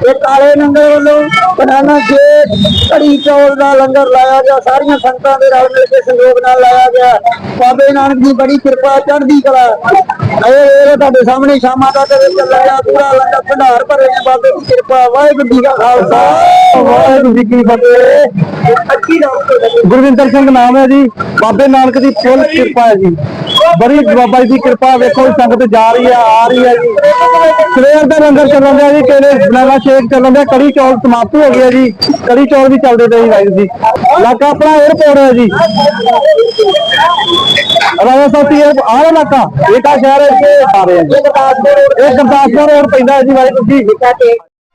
ਇਹ ਕਾਲੇ ਨੰਗਰ ਵੱਲੋਂ ਬਨਾਨਾ ਸ਼ੇਕ ਕੜੀ ਚੌਲ ਦਾ ਲੰਗਰ ਲਾਇਆ ਗਿਆ ਸਾਰੀਆਂ ਸੰਗਤਾਂ ਦੇ ਰਲ ਮਿਲ ਕੇ ਸੰਯੋਗ ਨਾਲ ਲਾਇਆ ਗਿਆ ਬਾਬੇ ਨਾਨਕ ਦੀ ਬੜੀ ਕਿਰਪਾ ਚੜ੍ਹਦੀ ਕਲਾ ਇਹ ਇਹ ਤੁਹਾਡੇ ਸਾਹਮਣੇ ਸ਼ਾਮਾਂ ਦਾ ਪੂਰਾ ਲੰਗਰ ਭੰਡਾਰ ਭਰੇ ਨੇ ਬਾਬੇ ਦੀ ਕਿਰਪਾ ਵਾਹਿਗੁਰੂ ਜੀ ਕਾ ਖਾਲਸਾ ਵਾਹਿਗੁਰੂ ਜੀ ਕੀ ਫਤਿਹ। ਗੁਰਵਿੰਦਰ ਸਿੰਘ ਨਾਮ ਹੈ ਜੀ ਬਾਬੇ ਨਾਨਕ ਦੀ ਫੁੱਲ ਕਿਰਪਾ ਹੈ ਜੀ। ਬੜੀ ਬਾਬਾ ਜੀ ਦੀ ਕਿਰਪਾ, ਵੇਖੋ ਸੰਗਤ ਜਾ ਰਹੀ ਹੈ, ਆ ਰਹੀ ਹੈ ਜੀ। ਸਵੇਰ ਦਾ ਲੰਗਰ ਚੱਲਣ ਦਿਆ ਜੀ, ਕਿਹੜੇ ਬਨਾਨਾ ਸ਼ੇਕ ਚੱਲਣ ਦਿਆ ਕੜੀ ਚੌਲ ਸਮਾਪਤ ਹੋ ਗਿਆ ਜੀ, ਕੜੀ ਚੌਲ ਵੀ ਚੱਲਦੇ ਪਏ ਜੀ ਵਾਹਿਗੁਰੂ ਜੀ। ਇਲਾਕਾ ਆਪਣਾ 에어ਪੋਰਟ ਹੈ ਜੀ। ਰਾਜਾ ਸਾਹਿਬ, ਇਹ ਆਹ ਇਲਾਕਾ ਇਹ ਤਾਂ ਸ਼ਹਿਰ ਹੈ ਇਹ ਸਾਰੇ ਹੈ ਇਹ ਗੁਰਦਾਸਪੁਰ ਰੋਡ ਪੈਂਦਾ ਹੈ ਜੀ, ਵਾਹਿਗੁਰੂ ਜੀ।